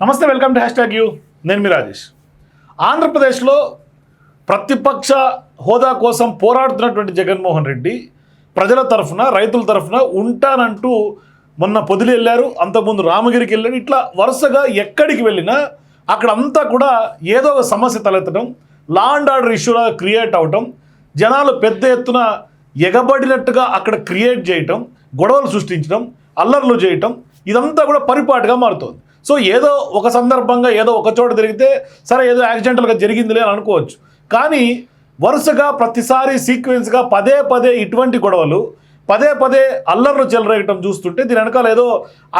నమస్తే welcome to hashtag you. నేను మీ రాజేష్. ఆంధ్రప్రదేశ్లో ప్రతిపక్ష హోదా కోసం పోరాడుతున్నటువంటి జగన్మోహన్ రెడ్డి ప్రజల తరఫున రైతుల తరఫున ఉంటానంటూ మొన్న పొదిలి వెళ్ళారు. అంతకుముందు రామగిరికి వెళ్ళారు. ఇట్లా వరుసగా ఎక్కడికి వెళ్ళినా అక్కడ అంతా కూడా ఏదో ఒక సమస్య తలెత్తడం లా అండ్ ఆర్డర్ ఇష్యూలా క్రియేట్ అవటం జనాలు పెద్ద ఎత్తున ఎగబడినట్టుగా అక్కడ క్రియేట్ చేయటం గొడవలు సృష్టించడం అల్లర్లు చేయటం ఇదంతా కూడా పరిపాటుగా మారుతోంది. సో ఏదో ఒక సందర్భంగా ఏదో ఒక చోట జరిగితే సరే ఏదో యాక్సిడెంటల్గా జరిగిందిలే అని అనుకోవచ్చు. కానీ వరుసగా ప్రతిసారి సీక్వెన్స్గా పదే పదే ఇటువంటి గొడవలు పదే పదే అల్లర్లు చెలరేగటం చూస్తుంటే దీని వెనకాల ఏదో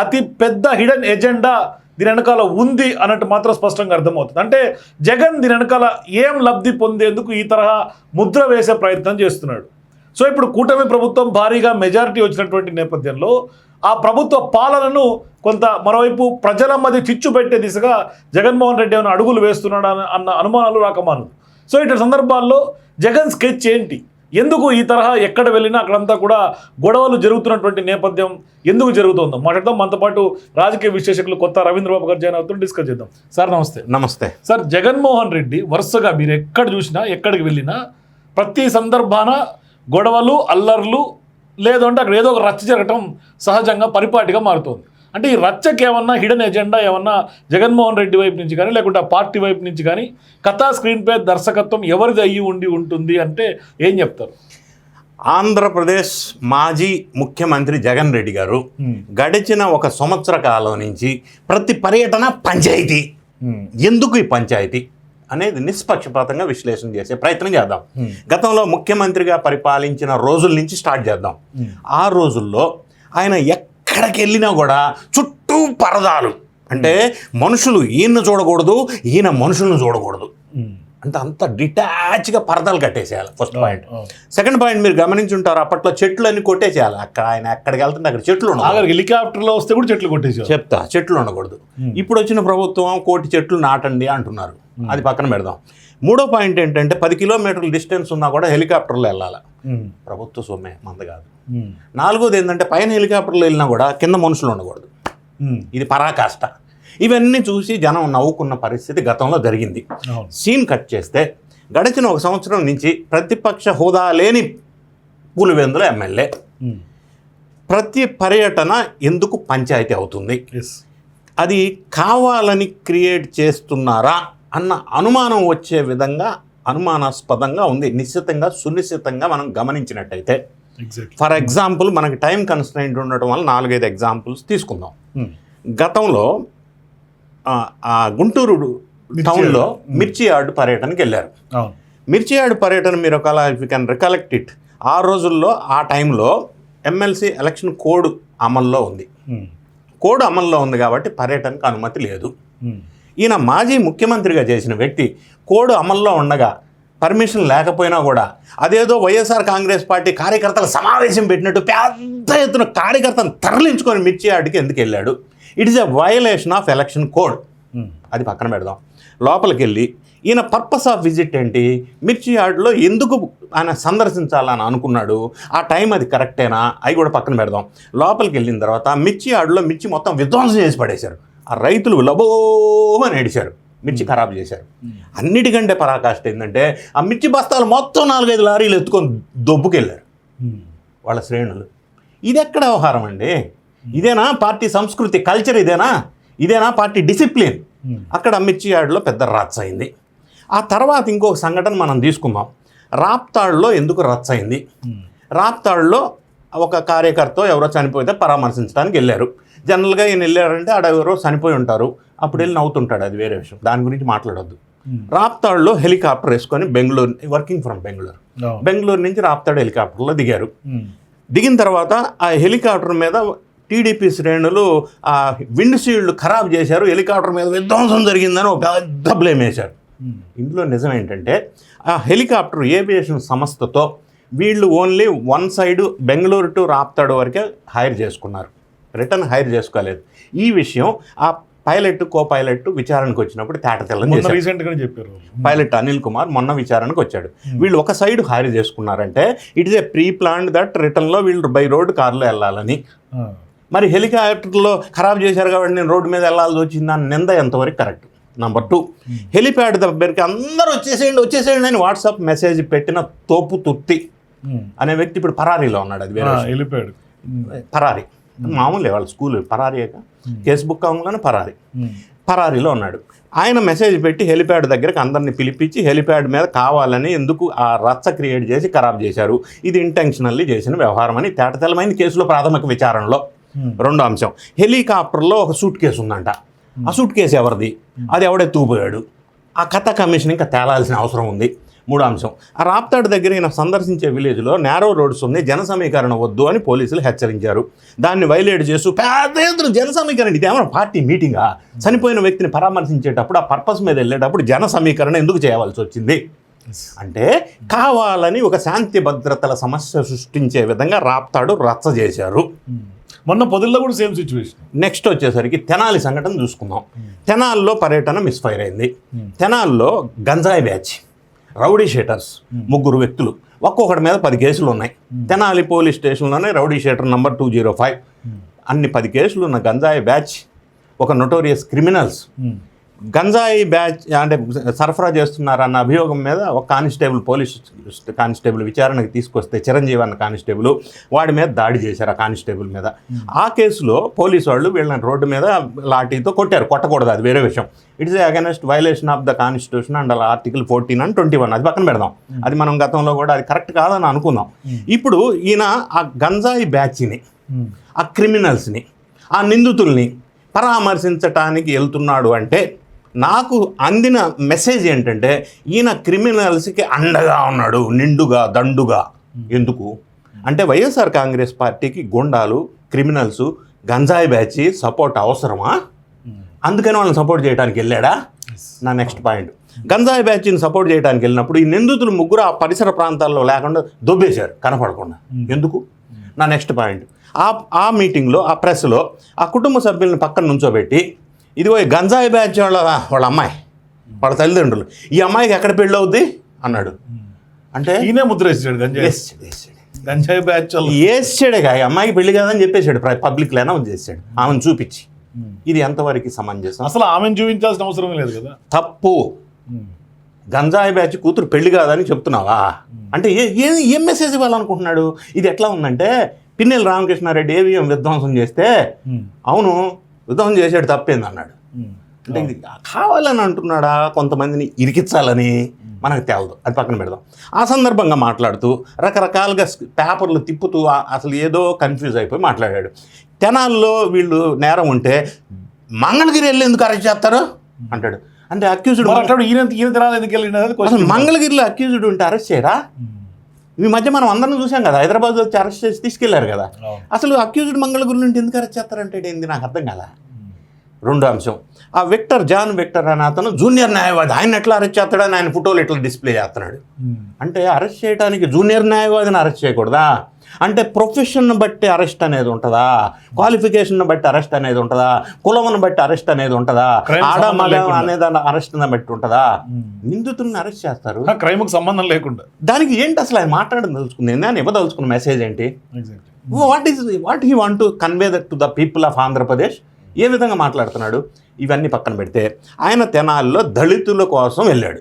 అతి పెద్ద హిడెన్ ఎజెండా దీని వెనకాల ఉంది అన్నట్టు మాత్రం స్పష్టంగా అర్థమవుతుంది. అంటే జగన్ దీని వెనకాల ఏం లబ్ధి పొందేందుకు ఈ తరహా ముద్ర వేసే ప్రయత్నం చేస్తున్నాడు. సో ఇప్పుడు కూటమి ప్రభుత్వం భారీగా మెజారిటీ వచ్చినటువంటి నేపథ్యంలో ఆ ప్రభుత్వ పాలనను కొంత మరోవైపు ప్రజల మధ్య చిచ్చు పెట్టే దిశగా జగన్మోహన్ రెడ్డి ఏమైనా అడుగులు వేస్తున్నాడా అన్న- అన్న అనుమానాలు రాకమాను సో ఇటు సందర్భాల్లో జగన్ స్కెచ్ ఏంటి? ఎందుకు ఈ తరహా ఎక్కడ వెళ్ళినా అక్కడంతా కూడా గొడవలు జరుగుతున్నటువంటి నేపథ్యం ఎందుకు జరుగుతుందో? మాట్లాడదాం మనతో పాటు రాజకీయ విశ్లేషకులు కొత్త రవీంద్ర బాబు గారు జాయిన్ అవుతున్నారు. డిస్కస్ చేద్దాం. సార్ నమస్తే. నమస్తే. సార్ జగన్మోహన్ రెడ్డి వరుసగా మీరు ఎక్కడ చూసినా ఎక్కడికి వెళ్ళినా ప్రతి సందర్భాన గొడవలు అల్లర్లు లేదంటే అక్కడ ఏదో ఒక రచ్చ జరగటం సహజంగా పరిపాటిగా మారుతుంది. అంటే ఈ రచ్చకి ఏమన్నా హిడెన్ ఎజెండా ఏమన్నా జగన్మోహన్ రెడ్డి వైపు నుంచి కానీ లేకుంటే ఆ పార్టీ వైపు నుంచి కానీ కథా స్క్రీన్ పే దర్శకత్వం ఎవరిది అయ్యి ఉండి ఉంటుంది అంటే ఏం చెప్తారు? ఆంధ్రప్రదేశ్ మాజీ ముఖ్యమంత్రి జగన్ రెడ్డి గారు గడిచిన ఒక సంవత్సర కాలం నుంచి ప్రతి పర్యటన పంచాయతీ. ఎందుకు ఈ పంచాయతీ? అనేది నిష్పక్షపాతంగా విశ్లేషణ చేసే ప్రయత్నం చేద్దాం. గతంలో ముఖ్యమంత్రిగా పరిపాలించిన రోజుల నుంచి స్టార్ట్ చేద్దాం. ఆ రోజుల్లో ఆయన ఎక్కడికి వెళ్ళినా కూడా చుట్టూ పరదాలు. అంటే మనుషులు ఈయన చూడకూడదు ఈయన మనుషులను చూడకూడదు. అంటే అంత డిటాచ్గా పరదాలు కట్టేసేయాలి ఫస్ట్ పాయింట్. సెకండ్ పాయింట్ మీరు గమనించుంటారు? అప్పట్లో చెట్లు అన్ని కొట్టేసేయాలి. అక్కడ ఆయన ఎక్కడికి వెళ్తుంటే అక్కడ చెట్లు ఉండవు హెలికాప్టర్లో వస్తే కూడా చెట్లు కొట్టేసారు చెప్తా చెట్లు ఉండకూడదు. ఇప్పుడు వచ్చిన ప్రభుత్వం కోటి చెట్లు నాటండి అంటున్నారు. అది పక్కన పెడదాం. మూడో పాయింట్ ఏంటంటే పది కిలోమీటర్ల డిస్టెన్స్ ఉన్నా కూడా హెలికాప్టర్లో వెళ్ళాలి. ప్రభుత్వ సొమ్మే మంద కాదు. నాలుగోది ఏంటంటే పైన హెలికాప్టర్లో వెళ్ళినా కూడా కింద మనుషులు ఉండకూడదు. ఇది పరాకాష్ట. ఇవన్నీ చూసి జనం నవ్వుకున్న పరిస్థితి గతంలో జరిగింది. సీన్ కట్ చేస్తే గడిచిన ఒక సంవత్సరం నుంచి ప్రతిపక్ష హోదా లేని పులివెందుల ఎమ్మెల్యే. ప్రతి పర్యటన ఎందుకు పంచాయతీ అవుతుంది? అది కావాలని క్రియేట్ చేస్తున్నారా అన్న అనుమానం వచ్చే విధంగా అనుమానాస్పదంగా ఉంది. నిశ్చితంగా సునిశ్చితంగా మనం గమనించినట్టయితే ఫర్ ఎగ్జాంపుల్ మనకి టైం కన్స్టెంట్ ఉండటం వల్ల నాలుగైదు ఎగ్జాంపుల్స్ తీసుకుందాం. గతంలో ఆ, గుంటూరు టౌన్లో మిర్చి యార్డ్ పర్యటనకి వెళ్ళారు. మిర్చి యార్డ్ పర్యటన మీరు ఒకవేళ if you can recollect it ఆ రోజుల్లో ఆ టైంలో ఎమ్మెల్సీ ఎలక్షన్ కోడ్ అమల్లో ఉంది. కోడ్ అమల్లో ఉంది కాబట్టి పర్యటనకు అనుమతి లేదు. ఈయన మాజీ ముఖ్యమంత్రిగా చేసిన వ్యక్తి కోడ్ అమల్లో ఉండగా పర్మిషన్ లేకపోయినా కూడా అదేదో వైఎస్ఆర్ కాంగ్రెస్ పార్టీ కార్యకర్తల సమావేశం పెట్టినట్టు పెద్ద ఎత్తున కార్యకర్తను తరలించుకొని మిర్చి యార్డ్కి ఎందుకు వెళ్ళాడు? It is a violation of election code అది పక్కన పెడదాం. లోపలికి వెళ్ళి ఈయన పర్పస్ ఆఫ్ విజిట్ ఏంటి? మిర్చి యార్డ్లో ఎందుకు ఆయన సందర్శించాలని అనుకున్నాడు? ఆ టైం అది కరెక్టేనా అవి కూడా పక్కన పెడదాం. లోపలికి వెళ్ళిన తర్వాత మిర్చి యార్డ్లో మిర్చి మొత్తం విధ్వంసం చేసి పడేశారు. ఆ రైతులు లబోమని ఏడిశారు మిర్చి ఖరాబ్ చేశారు. అన్నిటికంటే పరాకాష్ట ఏంటంటే ఆ మిర్చి బస్తాలు మొత్తం నాలుగైదు లారీలు ఎత్తుకొని దొబ్బుకెళ్ళారు. వాళ్ళ శ్రేణులు. ఇది ఎక్కడ వ్యవహారం అండి? ఇదేనా పార్టీ సంస్కృతి కల్చర్ ఇదేనా? ఇదేనా పార్టీ డిసిప్లిన్? అక్కడ మిర్చి యార్డ్లో పెద్ద రచ్చ అయింది. ఆ తర్వాత ఇంకొక సంఘటన మనం తీసుకుందాం. రాప్తాడులో ఎందుకు రచ్చ అయింది? రాప్తాడులో ఒక కార్యకర్త ఎవరో చనిపోతే పరామర్శించడానికి వెళ్ళారు. జనరల్గా ఈయన వెళ్ళారంటే ఆడ ఎవరో చనిపోయి ఉంటారు. అప్పుడు వెళ్ళి నవ్వుతుంటాడు అది వేరే విషయం. దాని గురించి మాట్లాడొద్దు. రాప్తాడులో హెలికాప్టర్ వేసుకొని బెంగళూరు వర్కింగ్ ఫ్రమ్ బెంగళూరు. బెంగళూరు నుంచి రాప్తాడు హెలికాప్టర్లో దిగారు. దిగిన తర్వాత ఆ హెలికాప్టర్ మీద టీడీపీ శ్రేణులు ఆ విండ్ షీల్డ్ ఖరాబ్ చేశారు హెలికాప్టర్ మీద విధ్వంసం జరిగిందని ఒక పెద్ద బ్లేమ్ వేశారు. ఇందులో నిజం ఏంటంటే ఆ హెలికాప్టర్ ఏవియేషన్ సంస్థతో వీళ్ళు only one side Bengaluru to Raptadu వరకే హైర్ చేసుకున్నారు. రిటర్న్ హైర్ చేసుకోలేదు. ఈ విషయం ఆ పైలట్ కో పైలట్ విచారణకు వచ్చినప్పుడు తేట తెల్లని చెప్పారు. పైలట్ అనిల్ కుమార్ మొన్న విచారణకు వచ్చాడు. వీళ్ళు ఒక సైడ్ హైర్ చేసుకున్నారంటే it is a pre plan that రిటర్న్లో వీళ్ళు బై రోడ్ కార్లో వెళ్ళాలని. మరి హెలికాప్టర్లో ఖరాబ్ చేశారు కాబట్టి నేను రోడ్డు మీద వెళ్ళాల్సి వచ్చింది అని నింద ఎంతవరకు కరెక్ట్? నంబర్ టూ హెలిప్యాడ్ దగ్గరికి అందరూ వచ్చేసేయండి వచ్చేసేయండి అని వాట్సాప్ మెసేజ్ పెట్టిన తోపు తుర్తి అనే వ్యక్తి ఇప్పుడు పరారీలో ఉన్నాడు అది వేరే. వెళ్ళిపోయాడు పరారీ. మామూలే వాళ్ళ స్కూల్ పరారీ కేసు బుక్ అవ్వగానే పరారీ పరారీలో ఉన్నాడు. ఆయన మెసేజ్ పెట్టి హెలిప్యాడ్ దగ్గరకు అందరిని పిలిపించి హెలిప్యాడ్ మీద కావాలని ఎందుకు ఆ రచ్చ క్రియేట్ చేసి ఖరాబ్ చేశారు? ఇది ఇంటెన్షనల్లీ చేసిన వ్యవహారం అని తేటతెల్లమైన కేసులో ప్రాథమిక విచారణలో. రెండో అంశం. హెలికాప్టర్లో ఒక సూట్ కేసు ఉందంట. ఆ సూట్ కేసు ఎవరిది? అది ఎవడే తూపోయాడు. ఆ కథ కమిషన్ ఇంకా తేలాల్సిన అవసరం ఉంది. మూడో అంశం ఆ రాప్తాడు దగ్గర ఈయన సందర్శించే విలేజ్లో నేరో రోడ్స్ ఉన్నాయి జన సమీకరణ వద్దు అని పోలీసులు హెచ్చరించారు. దాన్ని వైలేట్ చేస్తూ పెద్ద ఎత్తున జన సమీకరణ ఇది ఏమైనా పార్టీ మీటింగా? చనిపోయిన వ్యక్తిని పరామర్శించేటప్పుడు ఆ పర్పస్ మీద వెళ్ళేటప్పుడు జన సమీకరణ ఎందుకు చేయవలసి వచ్చింది? అంటే కావాలని ఒక శాంతి భద్రతల సమస్య సృష్టించే విధంగా రాప్తాడు రచ్చ చేశారు. మొన్న పొదిల్లో కూడా సేమ్ సిచ్యువేషన్. నెక్స్ట్ వచ్చేసరికి తెనాలి సంఘటన చూసుకుందాం. తెనాల్లో పర్యటన మిస్ఫైర్ అయింది. తెనాల్లో గంజాయి బ్యాచ్. రౌడీ షీటర్స్ ముగ్గురు వ్యక్తులు. ఒక్కొక్కటి మీద పది కేసులు ఉన్నాయి. Tenali police స్టేషన్లోనే rowdy sheeter number two zero five. అన్ని పది కేసులు ఉన్న గంజాయి బ్యాచ్ ఒక నొటోరియస్ క్రిమినల్స్. గంజాయి బ్యాచ్ అంటే సరఫరా చేస్తున్నారన్న అభియోగం మీద ఒక కానిస్టేబుల్ పోలీస్ కానిస్టేబుల్ విచారణకు తీసుకొస్తే చిరంజీవి అన్న కానిస్టేబుల్ వాడి మీద దాడి చేశారు ఆ కానిస్టేబుల్ మీద. ఆ కేసులో పోలీసు వాళ్ళు వీళ్ళని రోడ్డు మీద లాఠీతో కొట్టారు. కొట్టకూడదు అది వేరే విషయం. It's against violation of the constitution and article fourteen and twenty one అది పక్కన పెడదాం. అది మనం గతంలో కూడా అది కరెక్ట్ కాదని అనుకుందాం. ఇప్పుడు ఈయన ఆ గంజాయి బ్యాచ్ని ఆ క్రిమినల్స్ని ఆ నిందితుల్ని పరామర్శించటానికి వెళ్తున్నాడు అంటే నాకు అందిన మెసేజ్ ఏంటంటే ఈయన క్రిమినల్స్కి అండగా ఉన్నాడు నిండుగా దండుగా. ఎందుకు? అంటే వైఎస్ఆర్ కాంగ్రెస్ పార్టీకి గుండాలు క్రిమినల్స్ గంజాయి బ్యాచ్ సపోర్ట్ అవసరమా? అందుకని వాళ్ళని సపోర్ట్ చేయడానికి వెళ్ళాడా? నా నెక్స్ట్ పాయింట్. గంజాయి బ్యాచ్ని సపోర్ట్ చేయడానికి వెళ్ళినప్పుడు ఈ నిందితులు ముగ్గురు ఆ పరిసర ప్రాంతాల్లో లేకుండా దొబ్బేశారు కనపడకుండా. ఎందుకు? నా నెక్స్ట్ పాయింట్. ఆ ఆ మీటింగ్లో ఆ ప్రెస్లో ఆ కుటుంబ సభ్యులను పక్కన నుంచోబెట్టి ఇదిగో గంజాయి బ్యాచ్ వాళ్ళ వాళ్ళ అమ్మాయి వాళ్ళ తల్లిదండ్రులు. ఈ అమ్మాయికి ఎక్కడ పెళ్ళి అవుద్ది? అన్నాడు. అంటే ఈయనే ముద్ర వేసాడు గంజాయి. బ్యాచ్ వాళ్ళు. వేసాడే ఈ అమ్మాయికి పెళ్ళి కాదని చెప్పేశాడు పబ్లిక్లో అనౌన్స్ చేశాడు ఆమెను చూపించి. ఇది ఎంతవరకు సమంజసం? అసలు ఆమెను చూపించాల్సిన అవసరం లేదు కదా. తప్పు. గంజాయి బ్యాచ్ కూతురు పెళ్ళి కాదని చెప్తున్నావా? అంటే ఏ ఏ ఏం మెసేజ్ ఇవ్వాలనుకుంటున్నాడు? ఇది ఎట్లా ఉందంటే పిన్నెల రామకృష్ణారెడ్డి ఏవిఎం విధ్వంసం చేస్తే అవును విధ్వంసం చేసాడు తప్పేంది అన్నాడు. అంటే ఇది కావాలని అంటున్నాడా? కొంతమందిని ఇరికించాలని మనకు తేలదు. అది పక్కన పెడదాం. ఆ సందర్భంగా మాట్లాడుతూ రకరకాలుగా పేపర్లు తిప్పుతూ అసలు ఏదో కన్ఫ్యూజ్ అయిపోయి మాట్లాడాడు. తెనాల్లో వీళ్ళు నేరం ఉంటే మంగళగిరి వెళ్ళి ఎందుకు అరెస్ట్ చేస్తారు? అంటాడు. అంటే అక్యూజ్డ్ మరి అట్లాడు ఈయన ఈయన తినాలి ఎందుకు క్వశ్చన్ మంగళగిరిలో అక్యూజ్డ్ ఉంటే అరెస్ట్ చేయరా? ఈ మధ్య మనం అందరం చూసాం కదా హైదరాబాద్లో వచ్చి అరెస్ట్ చేసి తీసుకెళ్ళారు కదా. అసలు అక్యూజ్డ్ మంగళగిరి నుండి ఎందుకు అరెస్ట్ చేస్తారంటే ఏంది? నాకు అర్థం కాల? రెండో అంశం. ఆ విక్టర్ జాన్ విక్టర్ అనే అతను జూనియర్ న్యాయవాది. ఆయన ఎట్లా అరెస్ట్ చేస్తాడని ఆయన ఫోటోలు ఎట్లా డిస్ప్లే చేస్తున్నాడు. అంటే అరెస్ట్ చేయడానికి జూనియర్ న్యాయవాదిని అరెస్ట్ చేయకూడదా? అంటే ప్రొఫెషన్ బట్టి అరెస్ట్ అనేది ఉంటుందా? క్వాలిఫికేషన్ బట్టి అరెస్ట్ అనేది ఉంటుందా? కులమును బట్టి అరెస్ట్ అనేది ఉంటుందా? ఆడ మగ లేకుండా. అనేది అరెస్ట్ బట్టి ఉంటుందా? నిందితుల్ని అరెస్ట్ చేస్తారు. క్రైమ్కి సంబంధం లేకుండా. దానికి ఏంటి అసలు ఆయన మాట్లాడడం తెలుసుకుంది? నేను ఇవ్వదలుచుకున్న మెసేజ్ ఏంటి? What is what he want to convey that to the people of Andhra Pradesh ఏ విధంగా మాట్లాడుతున్నాడు? ఇవన్నీ పక్కన పెడితే ఆయన తెనాల్లో దళితుల కోసం వెళ్ళాడు.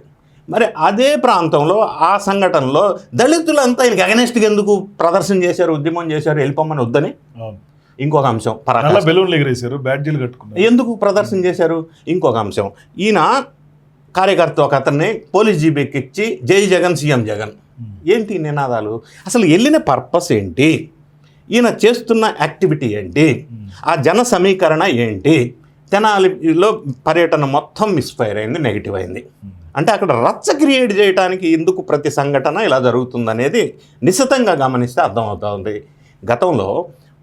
మరి అదే ప్రాంతంలో ఆ సంఘటనలో దళితులంతా ఆయనకి అగనెస్ట్గా ఎందుకు ప్రదర్శన చేశారు ఉద్యమం చేశారు వెళ్ళిపోమని వద్దని? ఇంకొక అంశం పరాకాష్ట. బెలూన్లు ఎగిరేశారు బ్యాడ్జీలు కట్టుకున్నారు. ఎందుకు ప్రదర్శన చేశారు? ఇంకొక అంశం. ఈయన కార్యకర్త ఒక అతన్ని పోలీస్ జీబీకి ఇచ్చి జై జగన్ సీఎం జగన్. ఏంటి నినాదాలు? అసలు వెళ్ళిన పర్పస్ ఏంటి? ఈయన చేస్తున్న యాక్టివిటీ ఏంటి? ఆ జన సమీకరణ ఏంటి? తెనాలిలో పర్యటన మొత్తం మిస్ఫైర్ అయింది నెగిటివ్ అయింది. అంటే అక్కడ రచ్చ క్రియేట్ చేయడానికి ఎందుకు ప్రతి సంఘటన ఇలా జరుగుతుందనేది నిశితంగా గమనిస్తే అర్థమవుతుంది గతంలో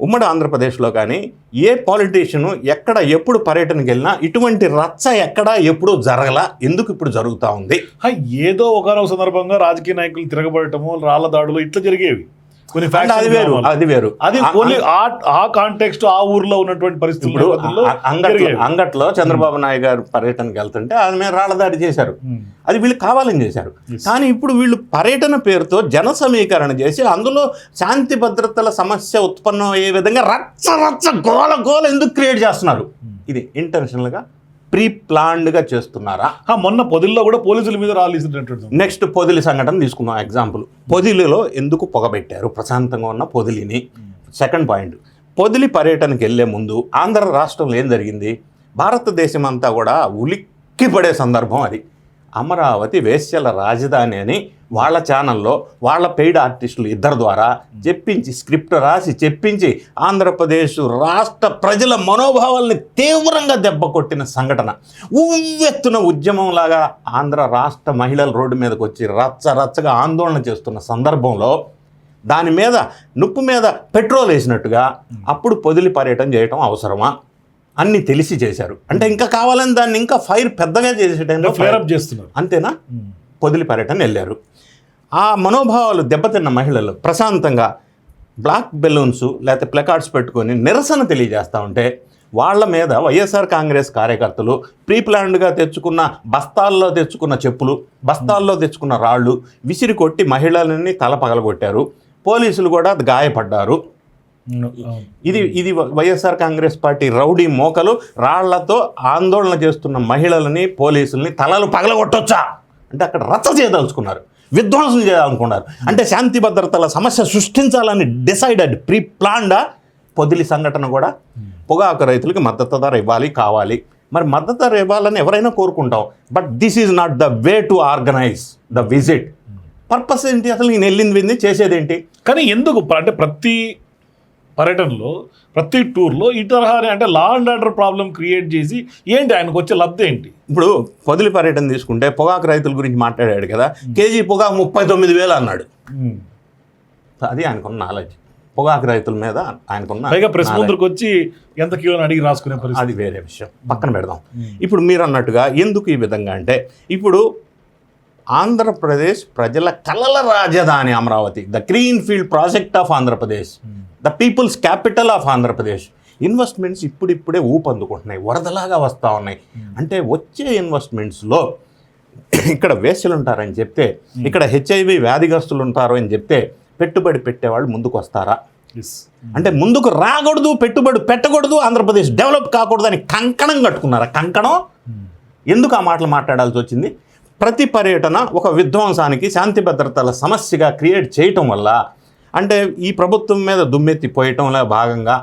ఉమ్మడి ఆంధ్రప్రదేశ్లో కానీ ఏ పాలిటీషియను ఎక్కడ ఎప్పుడు పర్యటనకి వెళ్ళినా ఇటువంటి రచ్చ ఎక్కడ ఎప్పుడు జరగల ఎందుకు ఇప్పుడు జరుగుతూ ఉంది? ఏదో ఒకనొక సందర్భంగా రాజకీయ నాయకులు తిరగబడటము రాళ్ళ దాడులు ఇట్లా జరిగేవి. కొన్ని అది వేరు. అది వేరు. అది ఓన్లీ ఆ కాంటెక్స్ట్ ఆ ఊర్లో ఉన్నటువంటి పరిస్థితుల అంగట్లో. అంగట్లో చంద్రబాబు నాయుడు గారు పర్యటనకి వెళ్తుంటే ఆయన మీద రాళ్ళదాడి చేశారు. Hmm. అది వీళ్ళు కావాలని చేశారు. కానీ ఇప్పుడు వీళ్ళు పర్యటన పేరుతో జన సమీకరణ చేసి అందులో శాంతి భద్రతల సమస్య ఉత్పన్నం అయ్యే విధంగా రచ్చ రచ్చ గోల గోల ఎందుకు క్రియేట్ చేస్తున్నారు? ఇది ఇంటెన్షనల్గా ప్రీ ప్లాన్డ్గా చేస్తున్నారా మొన్న పొదిల్లో కూడా పోలీసుల మీద రాళ్ళు ఇసిరినట్టు నెక్స్ట్ పొదిలి సంఘటన తీసుకుందాం ఎగ్జాంపుల్. పొదిలిలో ఎందుకు పొగబెట్టారు? ప్రశాంతంగా ఉన్న పొదిలిని. Second point. పొదిలి పర్యటనకి వెళ్ళే ముందు ఆంధ్ర రాష్ట్రంలో ఏం జరిగింది? భారతదేశం అంతా కూడా ఉలిక్కి పడే సందర్భం అది. అమరావతి వేశ్యల రాజధాని అని వాళ్ళ ఛానల్లో వాళ్ళ పెయిడ్ ఆర్టిస్టులు ఇద్దరు ద్వారా చెప్పించి స్క్రిప్ట్ రాసి చెప్పించి ఆంధ్రప్రదేశ్ రాష్ట్ర ప్రజల మనోభావాల్ని తీవ్రంగా దెబ్బ కొట్టిన సంఘటన. ఉవ్వెత్తున ఉద్యమంలాగా ఆంధ్ర రాష్ట్ర మహిళల రోడ్డు మీదకి వచ్చి రచ్చ రచ్చగా ఆందోళన చేస్తున్న సందర్భంలో దాని మీద నుప్పు మీద పెట్రోల్ వేసినట్టుగా అప్పుడు పొదిలి పర్యటన చేయటం అవసరమా? అన్ని తెలిసి చేశారు. అంటే ఇంకా కావాలని దాన్ని ఇంకా ఫైర్ పెద్దగా చేసే టైంలో ఫ్లేర్ అప్ చేస్తున్నారు. అంతేనా? పొదిలి పర్యటన వెళ్ళారు. ఆ మనోభావాలు దెబ్బతిన్న మహిళలు ప్రశాంతంగా బ్లాక్ బెలూన్స్ లేకపోతే ప్లకార్డ్స్ పెట్టుకొని నిరసన తెలియజేస్తూ ఉంటే వాళ్ళ మీద వైఎస్ఆర్ కాంగ్రెస్ కార్యకర్తలు ప్రీ ప్లాన్డ్గా తెచ్చుకున్న బస్తాల్లో తెచ్చుకున్న చెప్పులు బస్తాల్లో తెచ్చుకున్న రాళ్ళు విసిరి కొట్టి మహిళలని తల పగలగొట్టారు. పోలీసులు కూడా గాయపడ్డారు. ఇది ఇది వైఎస్ఆర్ కాంగ్రెస్ పార్టీ రౌడీ మోకలు రాళ్ళతో ఆందోళన చేస్తున్న మహిళలని పోలీసుల్ని తలలు పగలగొట్టొచ్చా? అంటే అక్కడ రచ్చ చేయదలుచుకున్నారు విధ్వంసం చేయాలనుకున్నారు. అంటే శాంతి భద్రతల సమస్య సృష్టించాలని డిసైడెడ్ ప్రీ ప్లాన్డా పొదిలి సంఘటన కూడా పొగాకు రైతులకి మద్దతు ధర ఇవ్వాలి కావాలి. మరి మద్దతు ధర ఇవ్వాలని ఎవరైనా కోరుకుంటాం. But this is not the way to organize the visit. Purpose ఏంటి? అసలు నేను వెళ్ళింది వింది చేసేదేంటి? కానీ ఎందుకు అంటే ప్రతి పర్యటనలో ప్రతి టూర్లో ఈ తరహానే అంటే law and order problem create చేసి ఏంటి ఆయనకు వచ్చే లబ్ధి ఏంటి? ఇప్పుడు పొదిలి పర్యటన తీసుకుంటే పొగాకు రైతుల గురించి మాట్లాడాడు కదా కేజీ పొగాకు ముప్పై తొమ్మిది వేలు అన్నాడు. అది ఆయనకున్న నాలెడ్జ్ పొగాకు రైతుల మీద ఆయనకున్న పైగా ప్రెస్. ముందుకు వచ్చి ఎంత కిలో అడిగి రాసుకునే పరిస్థితి. అది వేరే విషయం. పక్కన పెడదాం. ఇప్పుడు మీరు అన్నట్టుగా ఎందుకు ఈ విధంగా అంటే ఇప్పుడు ఆంధ్రప్రదేశ్ ప్రజల కలల రాజధాని Amaravati the green field project of Andhra Pradesh the people's capital of Andhra Pradesh investments ఇప్పుడిప్పుడే ఊపందుకుంటున్నాయి. వరదలాగా వస్తూ ఉన్నాయి. అంటే వచ్చే ఇన్వెస్ట్మెంట్స్లో ఇక్కడ వేస్యలు ఉంటారని చెప్తే ఇక్కడ హెచ్ఐవి వ్యాధిగ్రస్తులు ఉంటారు అని చెప్తే పెట్టుబడి పెట్టేవాళ్ళు ముందుకు వస్తారా Yes. అంటే ముందుకు రాకూడదు పెట్టుబడి పెట్టకూడదు ఆంధ్రప్రదేశ్ డెవలప్ కాకూడదు అని కంకణం కట్టుకున్నారా? కంకణం? ఎందుకు ఆ మాటలు మాట్లాడాల్సి వచ్చింది? ప్రతి పర్యటన ఒక విధ్వంసానికి శాంతి భద్రతల సమస్యగా క్రియేట్ చేయటం వల్ల అంటే ఈ ప్రభుత్వం మీద దుమ్మెత్తి పోయటంలో భాగంగా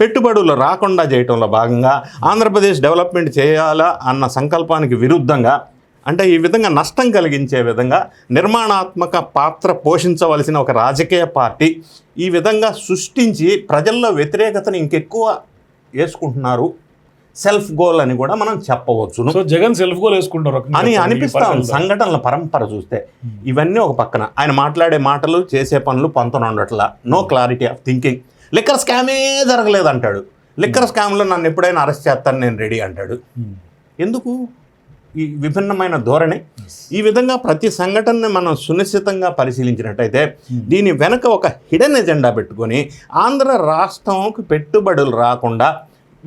పెట్టుబడులు రాకుండా చేయటంలో భాగంగా ఆంధ్రప్రదేశ్ డెవలప్మెంట్ చేయాలా అన్న సంకల్పానికి విరుద్ధంగా అంటే ఈ విధంగా నష్టం కలిగించే విధంగా నిర్మాణాత్మక పాత్ర పోషించవలసిన ఒక రాజకీయ పార్టీ ఈ విధంగా సృష్టించి ప్రజల్లో వ్యతిరేకతను ఇంకెక్కువ వేసుకుంటున్నారు. సెల్ఫ్ గోల్ అని కూడా మనం చెప్పవచ్చును. సో జగన్ సెల్ఫ్ గోల్ వేసుకుంటారు అని అనిపిస్తా. ఉంది. సంఘటనల పరంపర చూస్తే ఇవన్నీ ఒక పక్కన. ఆయన మాట్లాడే మాటలు చేసే పనులు పంతొమ్మిది ఉండట్లా no clarity of thinking liquor స్కామే జరగలేదు అంటాడు. లిక్కర్ స్కామ్లో నన్ను ఎప్పుడైనా అరెస్ట్ చేస్తాను నేను రెడీ అంటాడు. Hmm. ఎందుకు? ఈ విభిన్నమైన ధోరణి. ఈ విధంగా ప్రతి సంఘటనని మనం సునిశ్చితంగా పరిశీలించినట్టయితే దీని వెనక ఒక హిడెన్ ఎజెండా పెట్టుకొని ఆంధ్ర రాష్ట్రంకి పెట్టుబడులు రాకుండా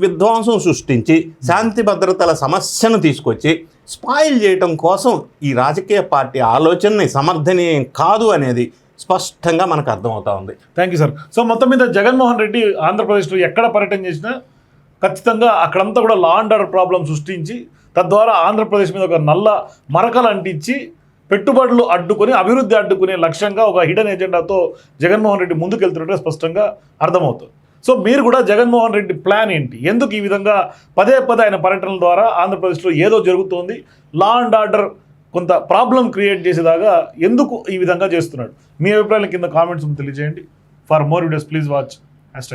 విధ్వంసం సృష్టించి శాంతి భద్రతల సమస్యను తీసుకొచ్చి స్పాయిల్ చేయటం కోసం ఈ రాజకీయ పార్టీ ఆలోచనని సమర్థనీయం కాదు అనేది స్పష్టంగా మనకు అర్థమవుతా ఉంది. థ్యాంక్ యూ సార్ సో మొత్తం మీద జగన్మోహన్ రెడ్డి ఆంధ్రప్రదేశ్లో ఎక్కడ పర్యటన చేసినా ఖచ్చితంగా అక్కడంతా కూడా లా అండ్ ఆర్డర్ ప్రాబ్లం సృష్టించి తద్వారా ఆంధ్రప్రదేశ్ మీద ఒక నల్ల మరకలు అంటించి పెట్టుబడులు అడ్డుకొని అభివృద్ధి అడ్డుకునే లక్ష్యంగా ఒక హిడెన్ ఎజెండాతో జగన్మోహన్ రెడ్డి ముందుకెళ్తున్నట్టుగా స్పష్టంగా అర్థమవుతుంది. సో మీరు కూడా జగన్మోహన్ రెడ్డి ప్లాన్ ఏంటి? ఎందుకు ఈ విధంగా పదే పదే ఆయన పర్యటనల ద్వారా ఆంధ్రప్రదేశ్లో ఏదో జరుగుతోంది? లా అండ్ ఆర్డర్ కొంత ప్రాబ్లం క్రియేట్ చేసేదాకా ఎందుకు ఈ విధంగా చేస్తున్నాడు? మీ అభిప్రాయాల కింద కామెంట్స్ తెలియజేయండి. For more videos please watch hash